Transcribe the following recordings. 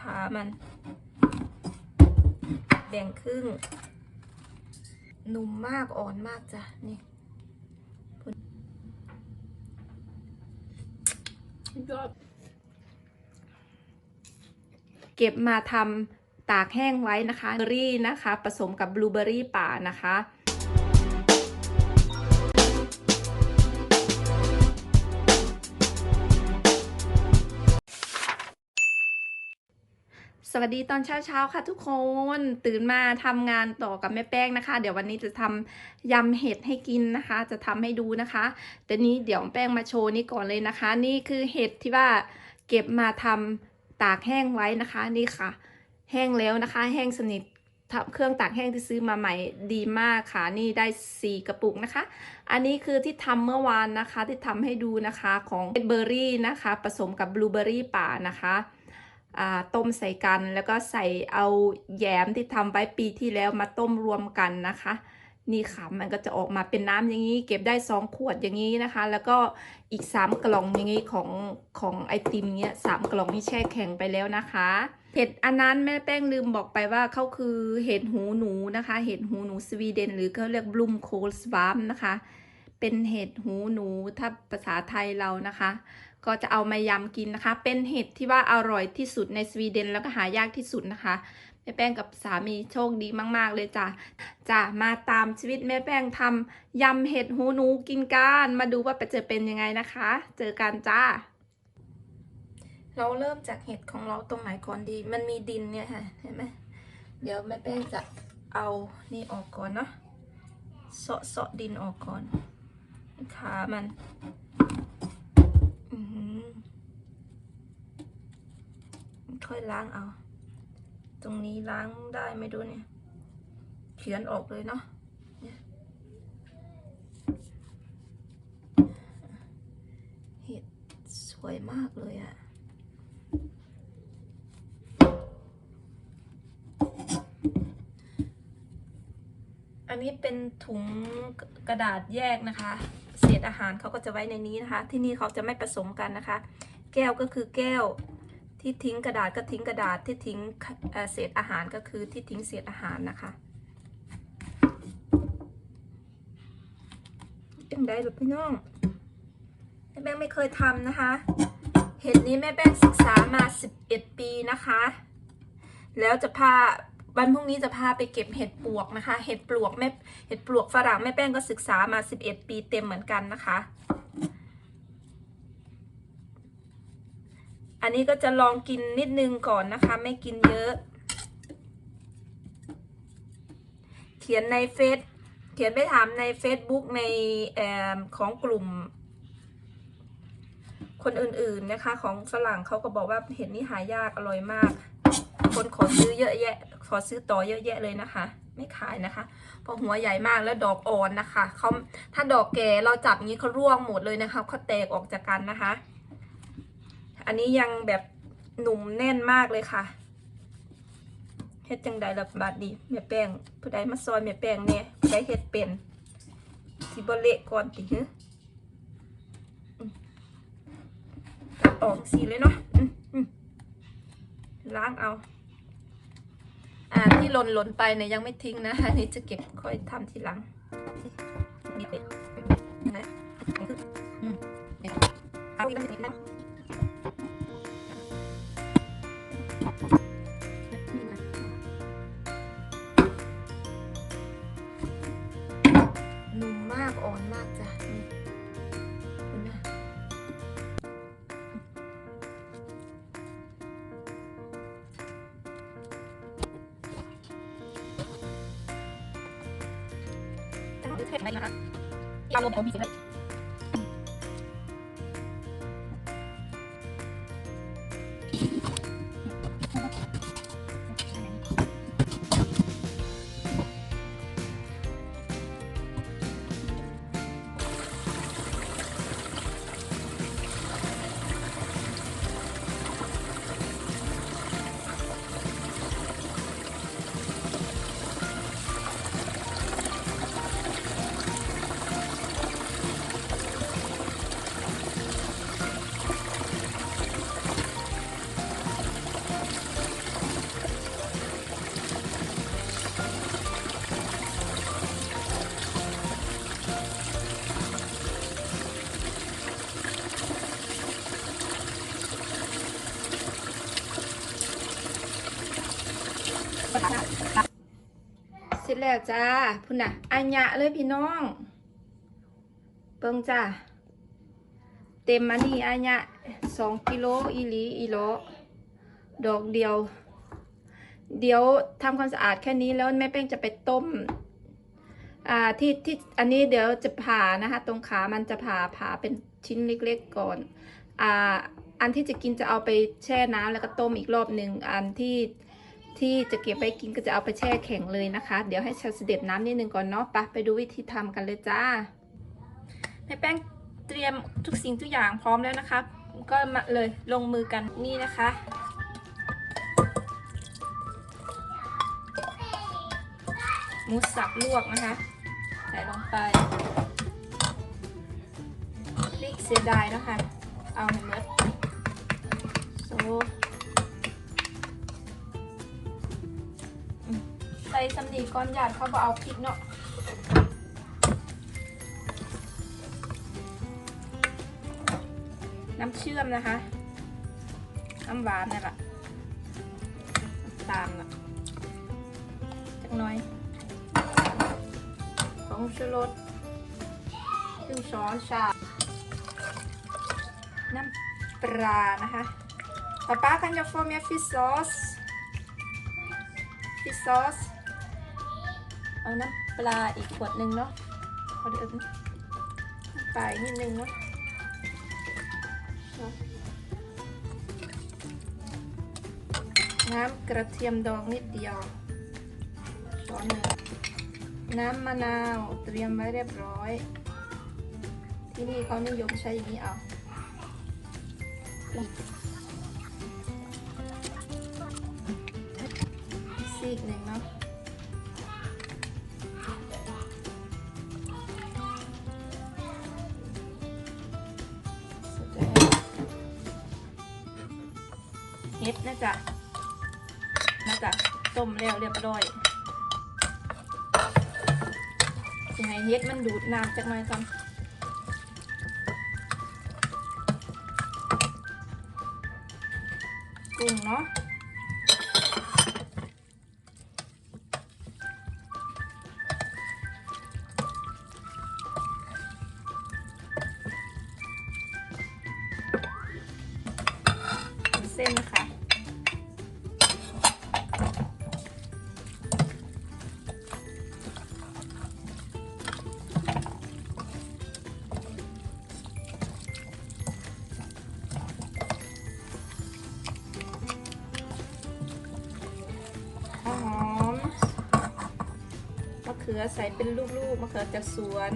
ขามัน แบ่งครึ่ง นุ่มมากอ่อนมากจ้ะ นี่ยอดเก็บมาทำตากแห้งไว้นะคะเบอร์รี่นะคะ ผสมกับบลูเบอร์รี่ป่านะคะ สวัสดีตอนเช้าๆค่ะทุกคนตื่นมาทำงานต่อกับแม่แป้งนะคะ เดี๋ยววันนี้จะทำยำเห็ดให้กินนะคะ จะทำให้ดูนะคะแต่นี้เดี๋ยวแป้งมาโชว์นี่ก่อนเลยนะคะ นี่คือเห็ดที่ว่าเก็บมาทำตากแห้งไว้นะคะ นี่ค่ะ แห้งแล้วนะคะ แห้งสนิททำเครื่องตากแห้งที่ซื้อมาใหม่ดีมากค่ะ นี่ได้สี่กระปุกนะคะ อันนี้คือที่ทำเมื่อวานนะคะ ที่ทำให้ดูนะคะของเบอร์รี่นะคะ ผสมกับบลูเบอร์รี่ป่านะคะ ต้มใส่กัน แล้วก็ใส่เอาแยมที่ทำไว้ปีที่แล้วมาต้มรวมกันนะคะ นี่ค่ะมันก็จะออกมาเป็นน้ำอย่างนี้ เก็บได้สองขวดอย่างนี้นะคะ แล้วก็อีกสามกล่องอย่างนี้ของของไอติมเนี้ยสามกล่องนี่แช่แข็งไปแล้วนะคะเห็ดอันนั้นแม่แป้งลืมบอกไปว่าเขาคือเห็ดหูหนูนะคะ เห็ดหูหนูสวีเดน หรือเขาเรียกบลูมโคลสวามนะคะ เป็นเห็ดหูหนูถ้าภาษาไทยเรานะคะ ก็จะเอามายำกินนะคะ เป็นเห็ดที่ว่าอร่อยที่สุดในสวีเดนแล้วก็หายากที่สุดนะคะแม่แป้งกับสามีโชคดีมาก ๆ เลยจ้ะจ้ะมาตามชีวิตแม่แป้งทำยำเห็ดหูหนูกินกันมาดูว่าจะเป็นยังไงนะคะ เจอกันจ้า เราเริ่มจากเห็ดของเราตรงไหนก่อนดี มันมีดินเนี่ยค่ะเห็นไหมเดี๋ยวแม่แป้งจะเอานี่ออกก่อนเนาะเสาะเสาะดินออกก่อนขามัน ค่อยล้างเอา ตรงนี้ล้างได้ไหม่ดูเนี่ย เขียนออกเลยเนาะเห็ดสวยมากเลยอะอันนี้เป็นถุงกระดาษแยกนะคะ อาหารเขาก็จะไว้ในนี้นะคะ ที่นี่เขาจะไม่ผสมกันนะคะ แก้วก็คือแก้ว ที่ทิ้งกระดาษก็ทิ้งกระดาษที่ทิ้งเศษอาหารก็คือที่ทิ้งเศษอาหารนะคะเป็นได้หรือพี่น้องแม่แป้งไม่เคยทำนะคะ เห็ดนี้แม่แป้งศึกษามา 11 ปีนะคะ แล้วจะพา วันพรุ่งนี้จะพาไปเก็บเห็ดปลวกนะคะ เห็ดปลวกแม่เห็ดปลวกฝรั่งแม่แป้งก็ศึกษามา 11 ปีเต็มเหมือนกันนะคะ อันนี้ก็จะลองกินนิดนึงก่อนนะคะ ไม่กินเยอะ เขียนในเฟซเขียนไปถามใน Facebook ในอของกลุ่ม คนอื่นๆนะคะ ของฝรั่งเขาก็บอกว่าเห็ดนี้หายากอร่อยมาก คนขอซื้อเยอะแยะ ขอซื้อต่อเยอะแยะเลยนะคะ ไม่ขายนะคะ เพราะหัวใหญ่มากแล้วดอกอ่อนนะคะเขาถ้าดอกแก่เราจับงี้เขาร่วงหมดเลยนะคะเขาแตกออกจากกันนะคะ อันนี้ยังแบบหนุ่มแน่นมากเลยค่ะเฮ็ดจังใดละบาดดีแม่แป้งผู้ใดมาซอยแม่แป้งเนี่ยผู้ใดเฮ็ดเป็นสิบ่เละก่อนติฮึอืมตัดออกสีเลยเนาะล้างเอา อ่าที่หล่นหล่นไปเนี่ยยังไม่ทิ้งนะอันนี้จะเก็บค่อยทำทีหลังนี่เป็นนะอืมเอาอีกนิดนึง จะเอาไปเทไห เสร็จแล้วจ้าพุ่นน่ะอัญญะเลยพี่น้อง เบิ่งจ้าเต็มอันนี้อัญญะสองกิโลอีลีอีโลดอกเดียว เดี๋ยวทำความสะอาดแค่นี้แล้วแม่เป้งจะไปต้มอ่าที่ที่อันนี้เดี๋ยวจะผ่านะคะ ตรงขามันจะผ่าผ่าเป็นชิ้นเล็กๆก่อนอ่าอันที่จะกินจะเอาไปแช่น้ำแล้วก็ต้มอีกรอบหนึ่งอันที่ ที่จะเก็บไปกินก็จะเอาไปแช่แข็งเลยนะคะ เดี๋ยวให้ชาเสด็จน้ำนิดนึงก่อนเนาะไปไปดูวิธีทำกันเลยจ้าแม่แป้งเตรียมทุกสิ่งทุกอย่างพร้อมแล้วนะคะ ก็มาเลยลงมือกันนี่นะคะ หมูสับลวกนะคะใส่ลงไปพริกเสียดายนะคะเอาให้หมดโซ ใส่สำนีก้อนหยาดเขาบอกเอาพริกเนาะน้ำเชื่อมนะคะ น้ำหวานนี่แหละตาลน่ะจักน้อยผงชูรสครึ่งช้อนชา น้ำปลานะคะป๊าป๊า kan jag få mer fish sauce fish sauce เอาน้ำปลาอีกขวดหนึ่งเนาะขอเดี๋ยวน้ำปลาอีกนิดนึงเนาะน้ำกระเทียมดองนิดเดียวช้อนหนึ่งน้ำมะนาวเตรียมไว้เรียบร้อย ที่นี่เขานิยมใช้อย่างนี้เอาอีกซีกหนึ่งเนาะ เฮ็ดนะจ๊ะนะจ๊ะต้มแล้วเรียบร้อยสิให้เฮ็ดมันดูดน้ำจากหน่อยก่อนกุ้งเนาะ เขือใส่เป็นลูกๆมะเขือจากสวน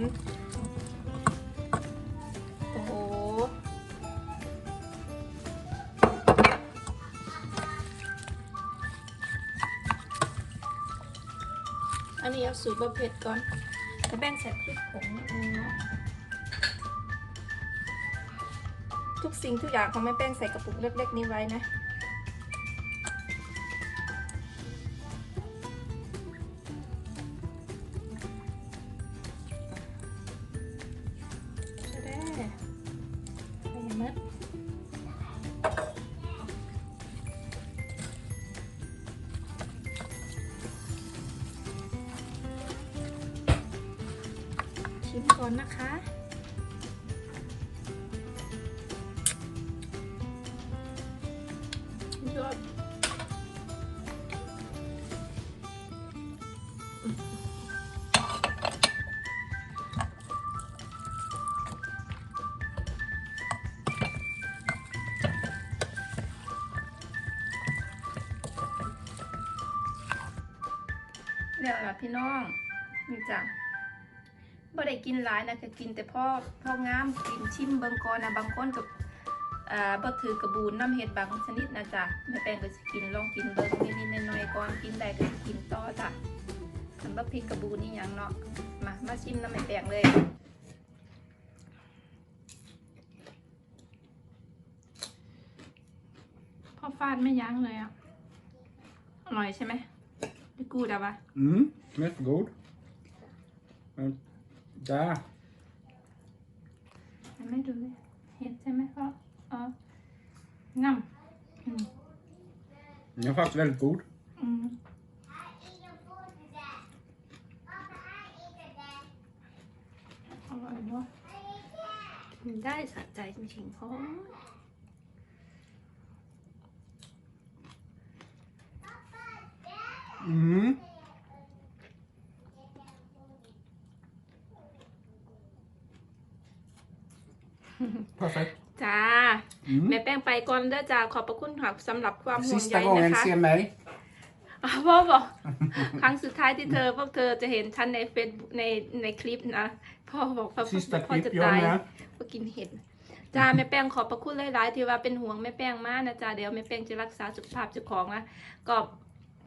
โอ้โห อันนี้เอาสูตรบะเผ็ดก่อนจะแบ่งใส่พริกผงนึงเนาะทุกสิ่งทุกอย่างของแม่แป้งใส่กระปุกเล็กๆนี้ไว้นะ นนะคะ ยอดเดี๋ยวล่ะพี่น้องนี่จ้ะ บ่ได้กินหลายนะก็กินแต่พ่อพ่องามกินชิมเบิ่งก่อนนะบางคนกับอ่าบ่ถือกระบูนน้ำเห็ดบางชนิดนะจ๊ะแม่แป้งก็สิกินลองกินเบิ่งนิดๆหน่อยๆก่อนกินได้ก็สิกินต่อจ้ะสำหรับพริกกระบูนนี่หยังเนาะมามาชิมน้ำแม่แป้งเลยพ่อฟาดไม่ยั้งเลยอะอร่อยใช่ไหมพี่กูดอะวะ Mm, จ้ายัไม่ดูเลยเห็นใช่ไหมก็อ๋องำอืม Den är faktiskt väldigt god. อืม อร่อยเนาะกินได้สะใจจริงๆเพราะ Mm. Perfekt. จ้า Mm. แม่แป้งไปก่อนเด้อจ้าขอบพระคุณค่ะสำหรับความ ห่วงใย Sista gången นะคะ se mig. อะพ่อบอก ครั้งสุดท้ายที่เธอพวกเธอจะเห็นฉันในเฟซในในคลิปนะพ่อบอกว่า Sista พ่อจะ klipp, ตาย jag med. ก็กินเห็ดจ้าแม่แป้งขอบพระคุณหลายๆที่ว่าเป็นห่วงแม่แป้งมากนะจ้าเดี๋ยวแม่แป้งจะรักษาสุขภาพเจ้าของนะก็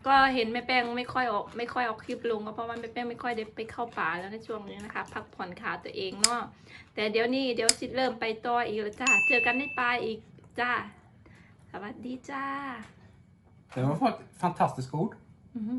ก็เห็นแม่แป้งไม่ค่อยออกไม่ค่อยออกคลิปลงก็เพราะว่าแม่แป้งไม่ค่อยได้ไปเข้าป่าแล้วในช่วงนี้นะคะ พักผ่อนขาตัวเองเนาะแต่เดี๋ยวนี้เดี๋ยวสิเริ่มไปต่ออีกแล้วจ้าเจอกันในป่าอีกจ้าสวัสดีจ้า Det var fan- fantastiskt god. อือหือ